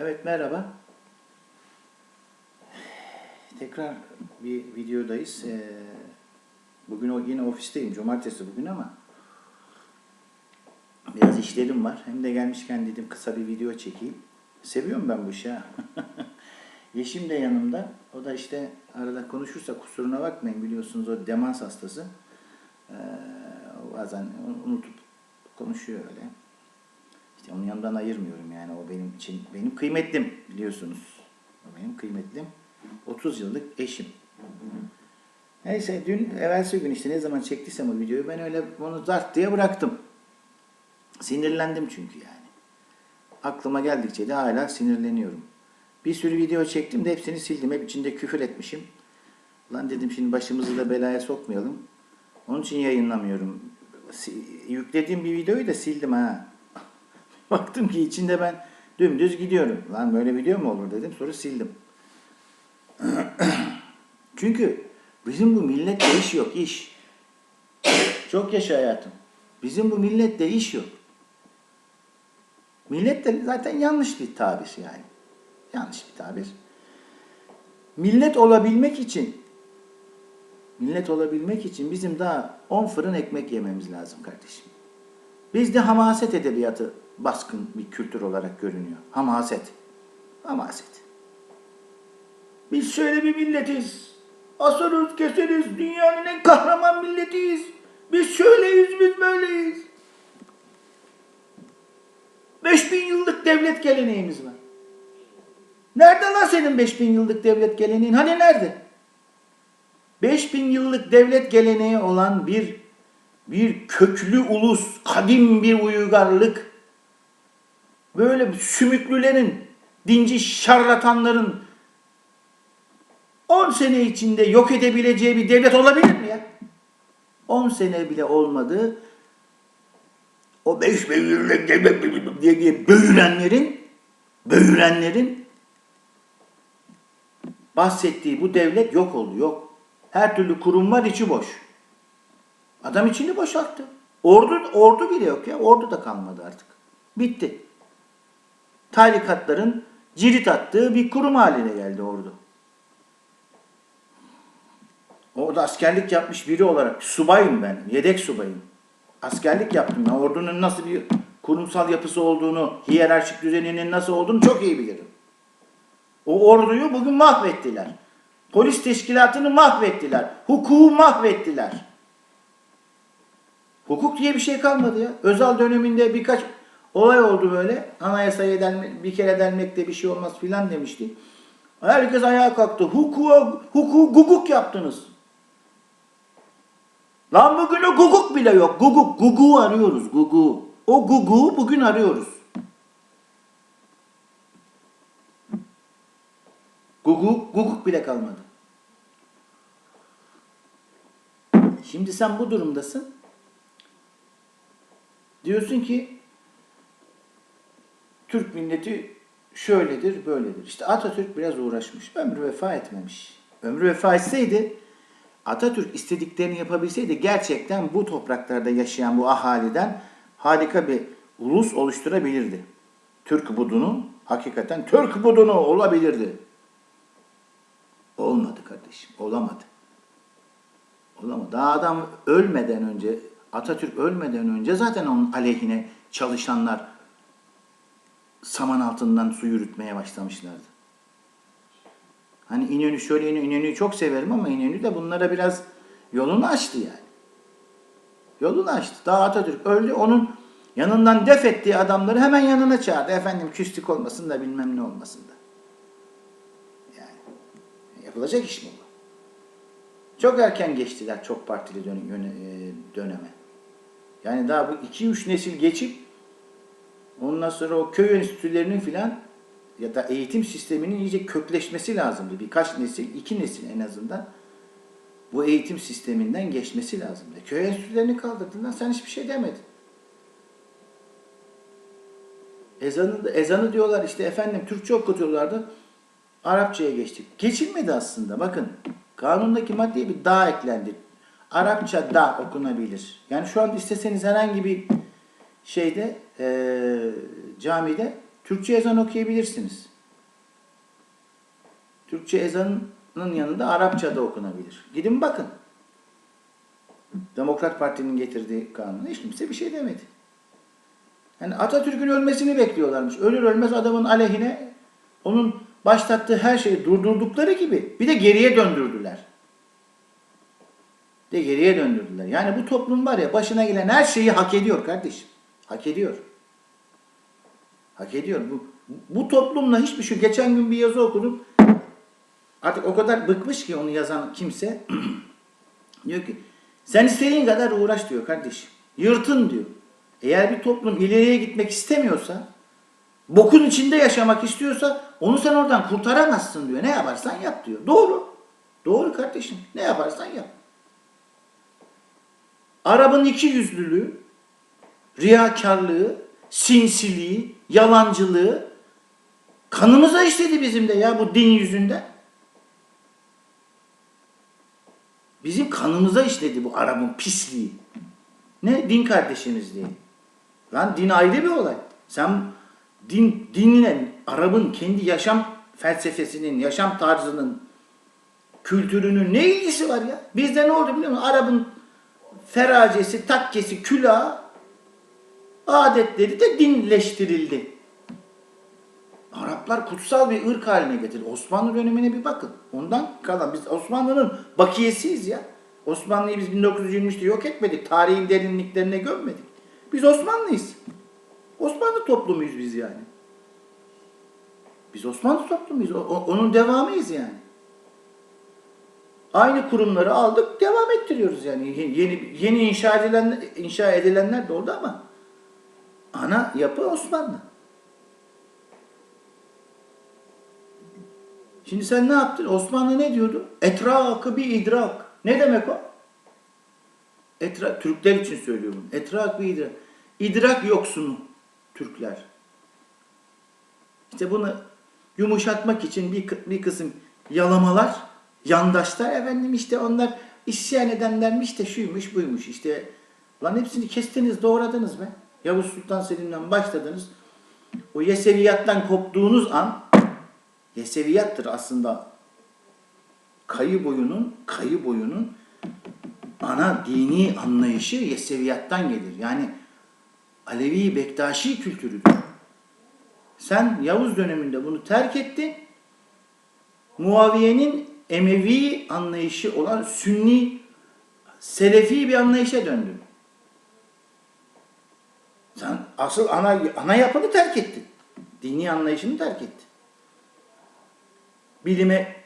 Evet merhaba. Tekrar bir videodayız. Ee, bugün yine ofisteyim. Cumartesi bugün ama biraz işlerim var. Hem de gelmişken dedim kısa bir video çekeyim. Seviyorum ben bu işi. Yeşim de yanımda. O da işte arada konuşursa kusuruna bakmayın. Biliyorsunuz o demans hastası. Ee, bazen unutup konuşuyor öyle. Onun yanından ayırmıyorum yani o benim için benim kıymetlim biliyorsunuz. O benim kıymetlim. 30 yıllık eşim. Neyse dün evvelsi gün işte ne zaman çektiysem o videoyu ben öyle onu zart diye bıraktım. Sinirlendim çünkü yani. Aklıma geldikçe de hala sinirleniyorum. Bir sürü video çektim de hepsini sildim. Hep içinde küfür etmişim. Lan dedim şimdi başımızı da belaya sokmayalım. Onun için yayınlamıyorum. Yüklediğim bir videoyu da sildim ha. Baktım ki içinde ben dümdüz gidiyorum. Lan böyle video mu olur dedim. Sonra sildim. Çünkü bizim bu millette iş yok iş. Çok yaşa hayatım. Bizim bu millette iş yok. Millet de zaten yanlış bir tabir yani. Yanlış bir tabir. Millet olabilmek için millet olabilmek için bizim daha 10 fırın ekmek yememiz lazım kardeşim. Bizde hamaset edebiyatı baskın bir kültür olarak görünüyor. Hamaset. Hamaset. Biz şöyle bir milletiz. Asarız, keseriz. Dünyanın en kahraman milletiyiz. Biz şöyleyiz, biz böyleyiz. 5000 yıllık devlet geleneğimiz var. Nerede lan senin 5000 yıllık devlet geleneğin? Hani nerede? 5000 yıllık devlet geleneği olan bir bir köklü ulus, kadim bir uygarlık, böyle sümüklülerin, dinci şarlatanların 10 sene içinde yok edebileceği bir devlet olabilir mi ya? 10 sene bile olmadı. O 5 bin yıllık devlet diye, diye böğürenlerin, böğürenlerin bahsettiği bu devlet yok oldu, yok. Her türlü kurum var, içi boş. Adam içini boşalttı. Ordu, ordu bile yok ya. Ordu da kalmadı artık. Bitti. Tarikatların cirit attığı bir kurum haline geldi ordu. Orada askerlik yapmış biri olarak subayım ben. Yedek subayım. Askerlik yaptım ben. Ordunun nasıl bir kurumsal yapısı olduğunu, hiyerarşik düzeninin nasıl olduğunu çok iyi bilirim. O orduyu bugün mahvettiler. Polis teşkilatını mahvettiler. Hukuku mahvettiler. Hukuk diye bir şey kalmadı ya. Özal döneminde birkaç olay oldu böyle. Anayasaya delme, bir kere delmekte bir şey olmaz filan demişti. Herkes ayağa kalktı. Hukuku, hukuku guguk yaptınız. Lan bugün o guguk bile yok. Guguk, gugu arıyoruz. Gugu. O gugu bugün arıyoruz. Guguk, guguk bile kalmadı. Şimdi sen bu durumdasın. Diyorsun ki Türk milleti şöyledir, böyledir. İşte Atatürk biraz uğraşmış. Ömrü vefa etmemiş. Ömrü vefa etseydi Atatürk istediklerini yapabilseydi gerçekten bu topraklarda yaşayan bu ahaliden harika bir ulus oluşturabilirdi. Türk budunu hakikaten Türk budunu olabilirdi. Olmadı kardeşim. Olamadı. Olamadı. Daha adam ölmeden önce, Atatürk ölmeden önce zaten onun aleyhine çalışanlar saman altından su yürütmeye başlamışlardı. Hani İnönü şöyle İnönü, İnönü'yü çok severim ama İnönü de bunlara biraz yolunu açtı yani. Yolunu açtı. Daha Atatürk öldü. Onun yanından def ettiği adamları hemen yanına çağırdı. Efendim küslük olmasın da bilmem ne olmasın da. Yani yapılacak iş mi bu? Çok erken geçtiler çok partili e, döneme. Yani daha bu 2-3 nesil geçip ondan sonra o köy enstitülerinin filan ya da eğitim sisteminin iyice kökleşmesi lazımdı. Birkaç nesil, iki nesil en azından bu eğitim sisteminden geçmesi lazımdı. Köy enstitülerini kaldırdığından sen hiçbir şey demedin. Ezanı, ezanı diyorlar işte efendim Türkçe okutuyorlardı. Arapçaya geçtik. Geçilmedi aslında. Bakın kanundaki maddeye bir da eklendi. Arapça da okunabilir. Yani şu an isteseniz herhangi bir şeyde eee camide Türkçe ezan okuyabilirsiniz. Türkçe ezanın yanında Arapça da okunabilir. Gidin bakın. Demokrat Parti'nin getirdiği kanuna hiç kimse bir şey demedi. Yani Atatürk'ün ölmesini bekliyorlarmış. Ölür ölmez adamın aleyhine onun başlattığı her şeyi durdurdukları gibi bir de geriye döndürdüler. De geriye döndürdüler. Yani bu toplum var ya başına gelen her şeyi hak ediyor kardeşim. Hak ediyor. Hak ediyor. Bu, bu toplumla hiçbir şey. Geçen gün bir yazı okudum. Artık o kadar bıkmış ki onu yazan kimse. diyor ki sen istediğin kadar uğraş diyor kardeşim. Yırtın diyor. Eğer bir toplum ileriye gitmek istemiyorsa, bokun içinde yaşamak istiyorsa onu sen oradan kurtaramazsın diyor. Ne yaparsan yap diyor. Doğru. Doğru kardeşim. Ne yaparsan yap. Arap'ın iki yüzlülüğü, riyakarlığı, sinsiliği, yalancılığı kanımıza işledi bizim de ya bu din yüzünden. Bizim kanımıza işledi bu Arap'ın pisliği. Ne? Din kardeşimizliği. Lan din ayrı bir olay. Sen din dinle Arap'ın kendi yaşam felsefesinin, yaşam tarzının, kültürünün ne ilgisi var ya? Bizde ne oldu biliyor musun? Arap'ın feracesi, takkesi, külahı adetleri de dinleştirildi. Araplar kutsal bir ırk haline getirdi. Osmanlı dönemine bir bakın. Ondan kalan biz Osmanlı'nın bakiyesiyiz ya. Osmanlı'yı biz 1923'te yok etmedik. Tarihin derinliklerine gömmedik. Biz Osmanlıyız. Osmanlı toplumuyuz biz yani. Biz Osmanlı toplumuyuz. O- onun devamıyız yani. Aynı kurumları aldık, devam ettiriyoruz yani. Ye- Yeni yeni inşa edilen inşa edilenler de oldu ama ana yapı Osmanlı. Şimdi sen ne yaptın? Osmanlı ne diyordu? Etrakı bir idrak. Ne demek o? Etrak, Türkler için söylüyorum. Etrak bir idrak. İdrak yoksunu Türkler. İşte bunu yumuşatmak için bir, bir kısım yalamalar, yandaşlar efendim işte onlar isyan edenlermiş de şuymuş buymuş işte. Lan hepsini kestiniz doğradınız be. Yavuz Sultan Selim'den başladınız. O Yeseviyattan koptuğunuz an Yeseviyattır aslında kayı boyunun kayı boyunun ana dini anlayışı Yeseviyattan gelir. Yani Alevi Bektaşi kültürüdür. Sen Yavuz döneminde bunu terk ettin. Muaviye'nin Emevi anlayışı olan Sünni Selefi bir anlayışa döndün. Sen asıl ana ana yapını terk ettin. Dini anlayışını terk ettin. Bilime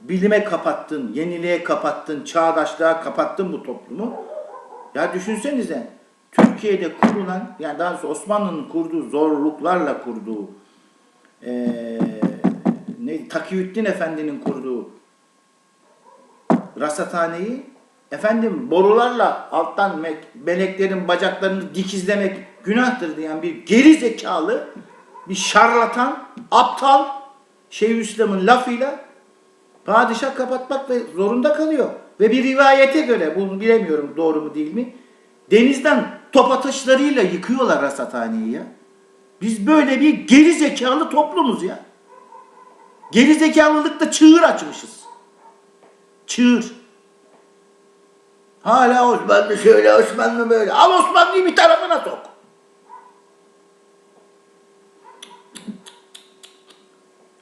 bilime kapattın, yeniliğe kapattın, çağdaşlığa kapattın bu toplumu. Ya düşünsenize Türkiye'de kurulan yani daha doğrusu Osmanlı'nın kurduğu zorluklarla kurduğu eee ne Takiyüddin Efendi'nin kurduğu rasathaneyi efendim borularla alttan me- meleklerin bacaklarını dikizlemek günahtır diyen bir geri zekalı bir şarlatan, aptal Şeyhülislam'ın lafıyla padişah kapatmak ve zorunda kalıyor. Ve bir rivayete göre, bunu bilemiyorum doğru mu değil mi? Denizden top atışlarıyla yıkıyorlar rasathaneyi ya. Biz böyle bir geri zekalı toplumuz ya. Geri zekalılıkta çığır açmışız. Çığır. Hala Osmanlı şöyle, Osmanlı böyle. Al Osmanlı'yı bir tarafına sok.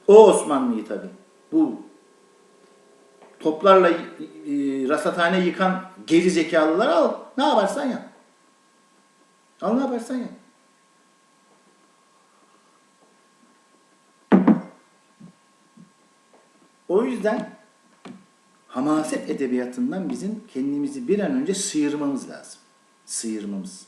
O Osmanlı'yı tabi. Bu toplarla e, rasathane yıkan geri zekalıları al. Ne yaparsan yap. Al ne yaparsan yap. O yüzden hamaset edebiyatından bizim kendimizi bir an önce sıyırmamız lazım. Sıyırmamız.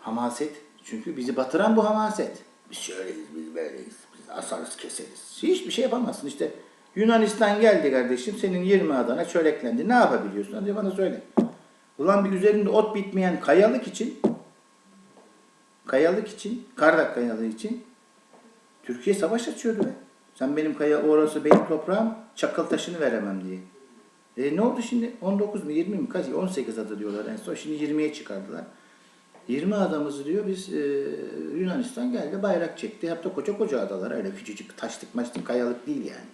Hamaset. Çünkü bizi batıran bu hamaset. Biz şöyleyiz, biz böyleyiz. Biz asarız, keseriz. Hiçbir şey yapamazsın. İşte Yunanistan geldi kardeşim. Senin 20 adana çöreklendi. Ne yapabiliyorsun? Hadi bana söyle. Ulan bir üzerinde ot bitmeyen kayalık için kayalık için, Kardak kayalığı için Türkiye savaş açıyordu be. Sen benim kaya orası benim toprağım çakıl taşını veremem diye. E ne oldu şimdi? 19 mu 20 mi kaç? 18 adı diyorlar en son. Şimdi 20'ye çıkardılar. 20 adamız diyor biz e, Yunanistan geldi bayrak çekti. De koca koca adalar öyle küçücük taşlık maçlık kayalık değil yani.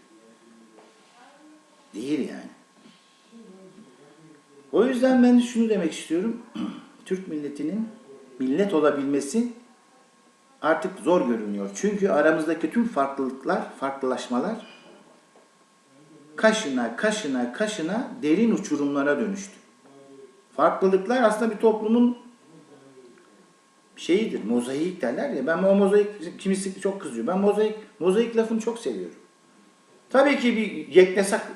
Değil yani. O yüzden ben şunu demek istiyorum. Türk milletinin millet olabilmesi artık zor görünüyor. Çünkü aramızdaki tüm farklılıklar, farklılaşmalar kaşına kaşına kaşına derin uçurumlara dönüştü. Farklılıklar aslında bir toplumun şeyidir, mozaik derler ya. Ben o mozaik, kimisi çok kızıyor. Ben mozaik, mozaik lafını çok seviyorum. Tabii ki bir yeknesak,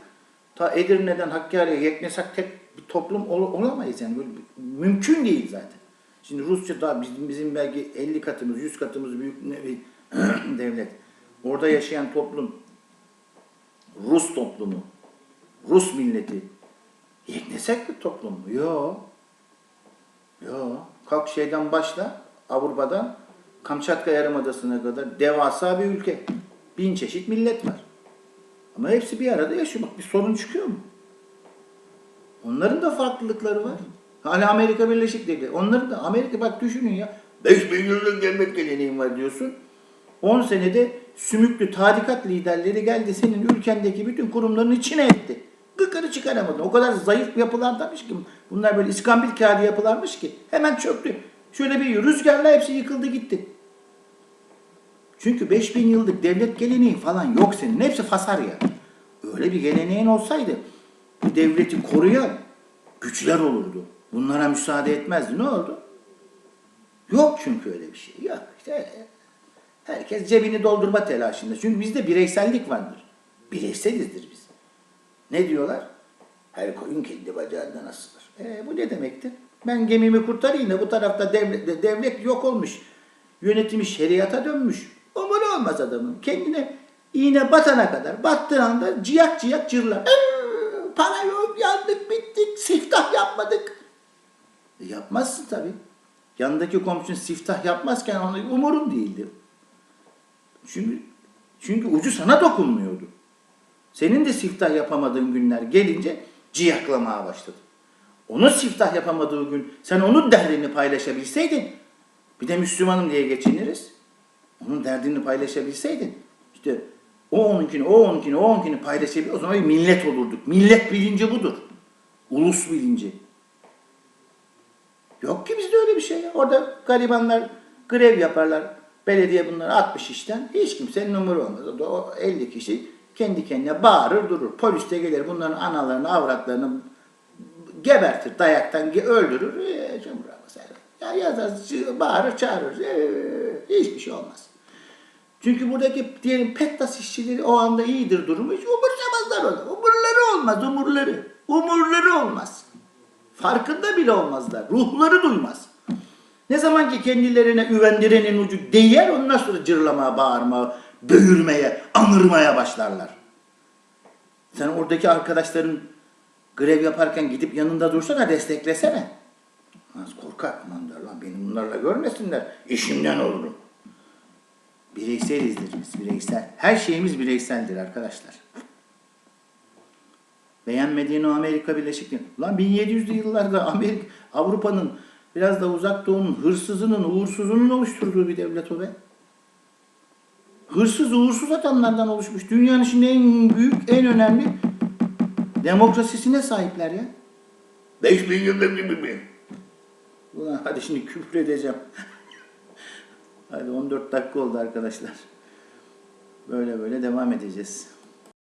ta Edirne'den Hakkari'ye yeknesak tek bir toplum ol- olamayız yani. Böyle mümkün değil zaten. Şimdi Rusça da bizim, bizim belki 50 katımız, 100 katımız büyük bir devlet. Orada yaşayan toplum, Rus toplumu, Rus milleti, yeknesak bir toplum mu? Yok. Yo, kalk şeyden başla Avrupa'dan Kamçatka Yarımadası'na kadar devasa bir ülke. Bin çeşit millet var. Ama hepsi bir arada yaşıyor. Bak bir sorun çıkıyor mu? Onların da farklılıkları var. Hala Amerika Birleşik Devletleri. Onların da Amerika bak düşünün ya. 5000 yıllık gelmek geleneğim var diyorsun. 10 senede sümüklü tarikat liderleri geldi senin ülkendeki bütün kurumların içine etti. Gıkını çıkaramadın. O kadar zayıf yapılardamış ki bunlar böyle iskambil kağıdı yapılarmış ki hemen çöktü. Şöyle bir rüzgarla hepsi yıkıldı gitti. Çünkü 5000 yıllık devlet geleneği falan yok senin. Hepsi fasar ya. Öyle bir geleneğin olsaydı bu devleti koruyan güçler olurdu. Bunlara müsaade etmezdi. Ne oldu? Yok çünkü öyle bir şey. Yok. İşte herkes cebini doldurma telaşında. Çünkü bizde bireysellik vardır. Bireyselizdir biz. Ne diyorlar? Her koyun kendi bacağından asılır. E, bu ne demektir? Ben gemimi kurtarayım da bu tarafta devlet, devlet yok olmuş. Yönetimi şeriata dönmüş. Umuru olmaz adamın. Kendine iğne batana kadar battığı anda ciyak ciyak cırlar. "Ee, Para yok, yandık, bittik, siftah yapmadık. E, yapmazsın tabii. Yanındaki komşun siftah yapmazken onu umurun değildi. Çünkü, çünkü ucu sana dokunmuyordu. Senin de siftah yapamadığın günler gelince ciyaklamaya başladı. Onun siftah yapamadığı gün sen onun derdini paylaşabilseydin bir de Müslümanım diye geçiniriz. Onun derdini paylaşabilseydin işte o onunkini, o onunkini, o onunkini paylaşabilir. O zaman bir millet olurduk. Millet bilinci budur. Ulus bilinci. Yok ki bizde öyle bir şey. Orada garibanlar grev yaparlar. Belediye bunları atmış işten. Hiç kimsenin umuru olmaz. O, da o 50 kişi kendi kendine bağırır durur. Polis de gelir bunların analarını, avratlarını gebertir. Dayaktan öldürür. Ee, cumhurbaşkanı mesela. Ya yazar, bağırır, çağırır. Ee, hiçbir şey olmaz. Çünkü buradaki diyelim Pettas işçileri o anda iyidir durumu. Hiç umursamazlar onu. Umurları olmaz, umurları. Umurları olmaz. Farkında bile olmazlar. Ruhları duymaz. Ne zaman ki kendilerine üvendirenin ucu değer ondan sonra cırlamaya, bağırmaya, böğürmeye, anırmaya başlarlar. Sen oradaki arkadaşların grev yaparken gidip yanında dursana, desteklesene. Az korkar, aman der lan beni bunlarla görmesinler, işimden olurum. Bireyselizdir biz, bireysel. Her şeyimiz bireyseldir arkadaşlar. Beğenmediğin o Amerika Birleşik Devletleri. Lan 1700'lü yıllarda Amerika, Avrupa'nın biraz da uzak doğunun hırsızının, uğursuzunun oluşturduğu bir devlet o be. Hırsız, uğursuz adamlardan oluşmuş. Dünyanın şimdi en büyük, en önemli demokrasisine sahipler ya. 5000 yılda bir bir. Ulan hadi şimdi küfür edeceğim. hadi 14 dakika oldu arkadaşlar. Böyle böyle devam edeceğiz.